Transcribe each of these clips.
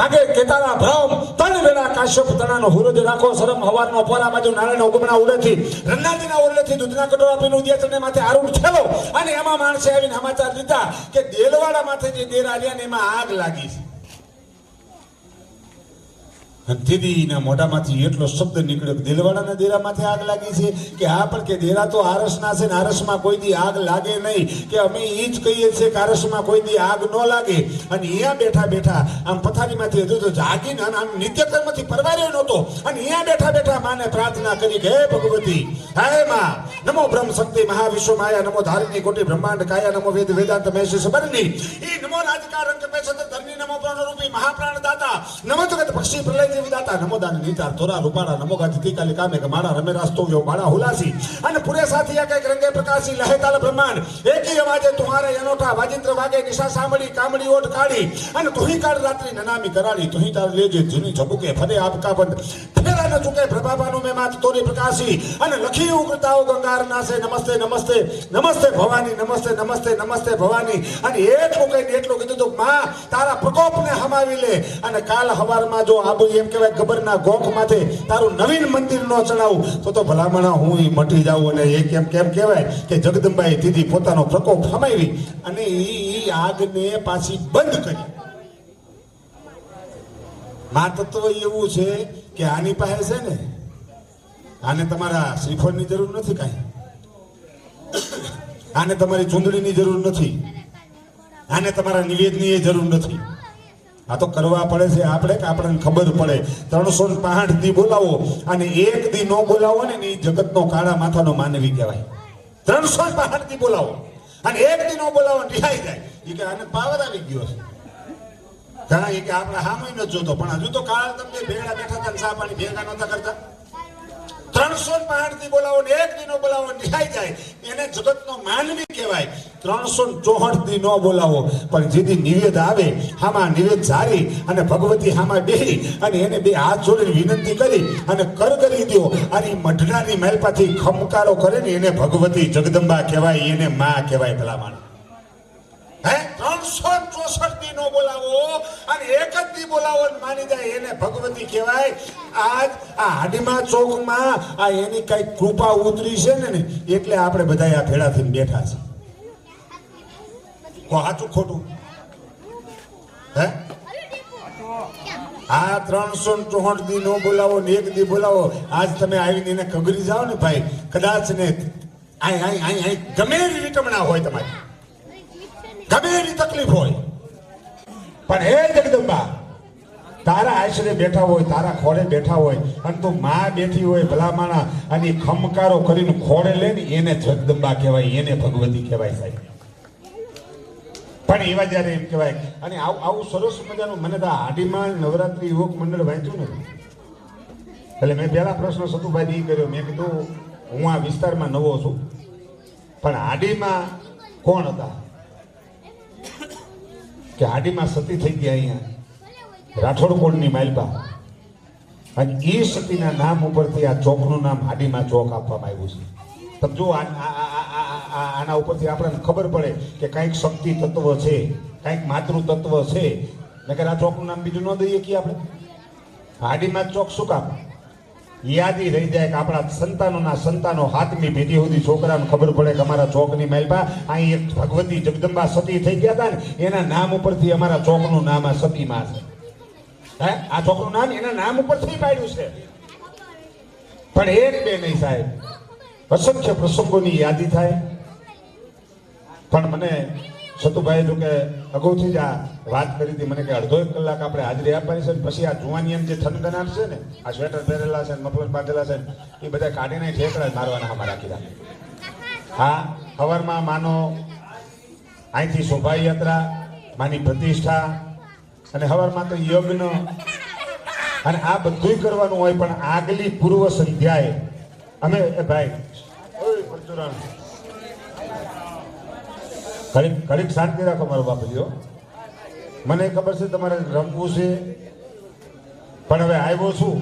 ભાગે કેતારા ભ્રમ તણ વેળા કાશ્યપ તણાનો હુરજ રાખો, શરમ હવારનો પોરા બાજુ નારાયણ ઉગમણા ઉડેથી રન્નાજીના ઉરલેથી દૂધના કટોરા પીને ઉદયા ચરણે માથે આરૂઢ થયેલો અને એમાં માણસે આવીને સમાચાર દીધા કે દેલવાડા માથે જે દેર આવ્યા ને એમાં આગ લાગી છે. અને મોઢામાંથી એટલો શબ્દ નીકળ્યો કે દેરામાંથી આગ લાગી છે કે આ પણ કે દેરા તો આરસના છે ને આરસમાં કોઈ દી આગ લાગે નહીં કે અમે એ જ કહીએ છીએ કે આરસમાં કોઈ દી આગ ન લાગે. અને અહીંયા બેઠા બેઠા આમ પથારીમાંથી હજુ તો જાગીને આમ નિત્યકર્મથી પરવાર્યો નહોતો. અને અહીંયા બેઠા બેઠા માને પ્રાર્થના કરી કે હે ભગવતી, હે માં, નમો બ્રહ્મ શક્તિ મહાવિશ્વ માયા, નમો ધારિણી કોટી બ્રહ્માંડ કાયા, નમો વેદ વેદાંત મહેશ સબરની એ નમો રાજકાર કે સતત ધરની નમો પ્રાણરૂપી મહાપ્રાણ દાતા નમો જગત પક્ષી પ્રલય દાતા નમો દાન નીતાર તોરા રૂપાળા નમો ગાતી કાલે કામે કે રમે રાસ્તો વ્યો બાળા હુલાસી અને પૂરે સાથે એક એક રંગે પ્રકાશી લહે તાલ બ્રહ્માંડ. એકી અવાજે તુમારે અનોઠા વાજિંત્ર વાગે, નિશા સાંભળી કામડી ઓઠ કાઢી અને તુહી કાળ રાત્રિ નનામી કરાળી. તુહી તાર લેજે જીની ઝબુકે, ફરે આપકા બંધ ફેરા ન ચૂકે પ્રભાવાનું મેં માત તોરી પ્રકાશી અને લખી ઉગ્રતાઓ ગંગાર નાસે નમસ્તે નમસ્તે નમસ્તે ભવાની, નમસ્તે નમસ્તે નમસ્તે ભવાની. અને એટલું કહીને એટલું કીધું તું, માં, તારા પ્રકોપને હમાવી લે. અને કાલ હવારમાં જો આબુ એમ કહેવાય ગબરના ગોખ માથે તારું નવીન મંદિર ન ચડાવું. તો તો ભલામણા હું એ મટી જાઉં અને એ કેમ કેમ કહેવાય કે જગદંબાએ દીધી પોતાનો પ્રકોપ સમાવી અને ઈ આગને પાછી બંધ કરી. માં એવું છે કે આની પાસે છે ને, આને તમારા શ્રીફળની જરૂર નથી કાંઈ. આને તમારી ચૂંદડીની જરૂર નથી. આને તમારા નિવેદની એ જરૂર નથી. આ તો કરવા પડે છે આપણે કે આપણને ખબર પડે. ત્રણસો પાંઠ દી બોલાવો અને એક દી નો બોલાવો ને એ જગતનો કાળા માથાનો માનવી કહેવાય. ત્રણસો પાંઠ દી બોલાવો. અને એક દી નો બોલાવો રિહાઈ જાય એ કે આને પાવર આવી ગયો છે. ઘણા એ કે આપણે હામય ન જોતો. પણ હજુ તો કાળ તમને ભેગા બેઠા હતા ચા ભેગા નતા કરતા. ત્રણસો થી બોલાવો ને એક દિનો બોલાવો ને જાય. એને જગતનો માનવી કહેવાય. ત્રણસો ચોહઠ દી ન બોલાવો. પણ જેથી નિવેદ આવે, હામાં નિવેદ જારી અને ભગવતી હામાં બેહી અને એને બે હાથ જોડીને વિનંતી કરી અને કર કરી દો અને મઢડાની મહેલપાથી ખમકારો કરે ને એને ભગવતી જગદંબા કહેવાય, એને માં કહેવાય ભલામણ. હે? ત્રણસો ચોસઠ દી નો બોલાવો અને એક બોલાવો માની જાય એને ભગવતી કહેવાય. આજ આ હાડીમા, ચોકમાં આ એની કઈ કૃપા ઉતરી છે ને એટલે આપણે બધા આ ભેળા થઈને બેઠા છે સાચું ખોટું? હે? આ ત્રણસો ચોસઠ દી નો બોલાવો ને એક દી બોલાવો. આજ તમે આવીને એને કગરી જાઓ ને ભાઈ, કદાચ ને આય આય આય આય, ગમે એવી વિટમણા હોય તમારી. ગમે એવી તકલીફ હોય. પણ હે જગદંબા તારા આશરે બેઠા હોય, તારા ખોળે બેઠા હોય, અને તું માં બેઠી હોય ભલામાણા અને ખમકારો કરીને ખોળે લે ને, એને જગદંબા કહેવાય, એને ભગવતી કહેવાય સાહેબ. પણ એવા જ્યારે એમ કહેવાય, અને આવું આવું સરસ મજાનું, મને તો આડીમાં નવરાત્રી યુવક મંડળ વાંચ્યું ને. એટલે મેં પહેલા પ્રશ્ન સતુભાઈ એ કર્યો, મેં કીધું, હું આ વિસ્તારમાં નવો છું, પણ હાડીમાં કોણ હતા? કે હાડીમાં સતી થઈ ગયા અહીંયા? રાઠોડ કોળની માલપા. અને એ સતીના નામ ઉપરથી આ ચોકનું નામ હાડીમાં ચોક આપવામાં આવ્યું છે. તમે જો આના ઉપરથી આપણને ખબર પડે કે કંઈક શક્તિ તત્વ છે, કંઈક માતૃ તત્વ છે. નકર આ ચોકનું નામ બીજું ન દઈએ કે આપણે? હાડીમાં ચોક શું કામ? યાદી રહી જાય કે આપણા સંતાનોના સંતાનો હાથમી પેઢી સુધી છોકરાને ખબર પડે કે અમારા ચોકની માલપા અહીં એક ભગવતી જગદંબા સતી થઈ ગયા હતા ને, એના નામ ઉપરથી અમારા ચોકનું નામ આ સતીમાં છે. હે? આ છોકરું નામ, એના નામ ઉપરથી પાડ્યું છે. પણ એક બે નહીં સાહેબ. અસંખ્ય પ્રસંગોની યાદી થાય. પણ મને સતુભાઈ જો કે અગાઉથી જ આ વાત કરી હતી, મને કે અડધો એક કલાક આપણે હાજરી આપવાની છે પછી આ જુવાની એમ જે થનગનાર છે ને, આ સ્વેટર પહેરેલા છે મફલર બાંધેલા છે એ બધા કાઢીને ઠેકડા મારવાના અમારા રાખી હા સવારમાં માનો અહીંથી શોભાયાત્રા, માની પ્રતિષ્ઠા અને હવારમાં તો યજ્ઞ. અને આ બધુંય કરવાનું હોય પણ આગલી પૂર્વ સંધ્યાએ અમે ભાઈ પરચુરણ ઘડીક ઘડીક શાંતિ રાખો મારો બાપુજીઓ. મને ખબર છે તમારે રમવું છે, પણ હવે આવ્યો છું.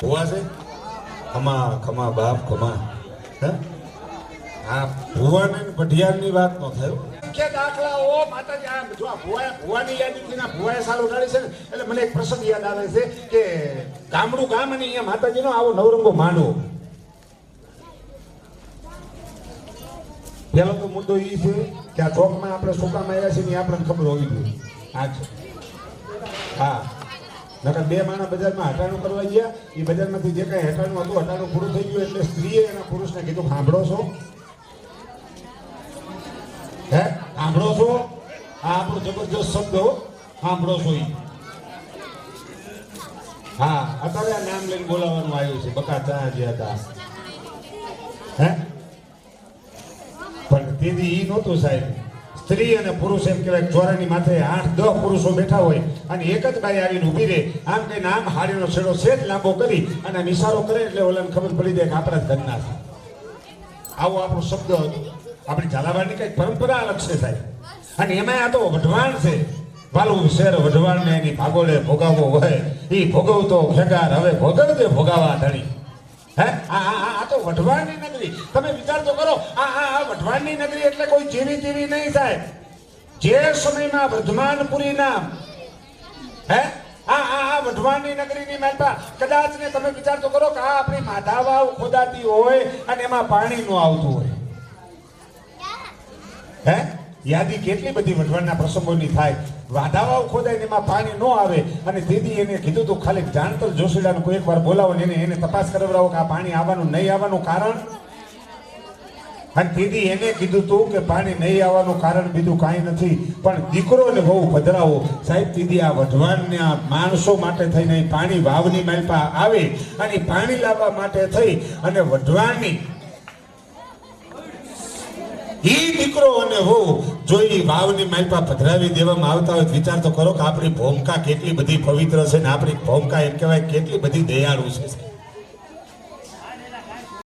ભુવા છે? ખમા ખમા બાપ, ખમા. હે? આ ભુવાન ને ભઢિયારની વાત તો થયો. મુખ્ય દાખલાઓ માતાજી, આ જો ભુવા ભુવાની યાદીથી ના ભુવાએ સાલ ઉડાડી છે ને? એટલે મને એક પ્રસંગ યાદ આવે છે કે ગામડું ગામ અને અહીંયા માતાજીનો આવો નવરંગો માંડવો. પેલો તો મુદ્દો એ છે કે આ ચોકમાં આપણે સુકા આવ્યા છીએ ને આપણને ખબર હોવી જોઈએ. આ છે. હા. નકર બે માણસ બજારમાં હટાણું કરવા ગયા એ બજારમાંથી જે કાંઈ હટાણું હતું, હટાણું પૂરું થઈ ગયું એટલે સ્ત્રીએ એના પુરુષને કીધું, સાંભળો છો. હે? સાંભળો છો? આ આપણો જબરજસ્ત શબ્દ. સાંભળો છો હા, અત્યારે આ નામ લઈને બોલાવવાનું આવ્યું છે. બકા ચા જે હતા. હે? પણ તેથી ઈ નહોતું સાહેબ. સ્ત્રી અને પુરુષ એમ કહેવાય ચોરાની માથે આઠ, દસ પુરુષો બેઠા હોય અને એક જ બાઈ આવીને ઊભી રહે. આમ કહીને આમ હાડીનો છેડો સેજ લાંબો કરી અને આમ કરે એટલે ઓલાને ખબર પડી જાય કે આપણા જ ઘરના છે. આવો આપણો શબ્દ હતો. આપણી ઝાલાવાડની કઈ પરંપરા અલગ છે સાહેબ. અને એમાં આ તો વઢવાણ છે. વાલું શેર વઢવાણ ને એની ભાગોળે ભોગાવો હોય એ ભોગવતો ભેગાર હવે ભોગવજે ભોગાવા ધણી. હે? આ આ તો વઢવાણની નગરી. તમે વિચાર તો કરો, આ આ આ વઢવાણની નગરી એટલે કોઈ જેવી તેવી નહીં સાહેબ. જે સમયમાં વર્ધમાનપુરી નામ, હે? આ આ આ વઢવાણની નગરીની મહેતા, કદાચ ને તમે વિચાર તો કરો કે આ આપણી માધાવાવ ખોદાતી હોય અને એમાં પાણી નું આવતું હોય. હે? યાદી કેટલી બધી વઢવાણના પ્રસંગોની થાય? વાધાવાવ ખોદાય ને એમાં પાણી ન આવે. અને તેથી એને કીધું તું ખાલી જાણતર જોશીલાને કોઈ એકવાર બોલાવો ને એને એને તપાસ કરાવડાવો કે આ પાણી આવવાનું, નહીં આવવાનું કારણ? અને તેથી એને કીધું તું કે, પાણી નહીં આવવાનું કારણ બીજું કાંઈ નથી, પણ દીકરો ને બહુ પધરાવો. સાહેબ દીદી આ વઢવાણના માણસો માટે થઈને પાણી વાવની માલપા આવે અને પાણી લાવવા માટે થઈ અને વઢવાણની ઈ દીકરો અને હું, જો ઈ વાવની માલપા પધરાવી દેવામાં આવતા હોય વિચાર તો કરો કે આપણી ભૂમિકા કેટલી બધી પવિત્ર છે ને આપણી ભૂમિકા એમ કહેવાય કેટલી બધી દયાળુ છે.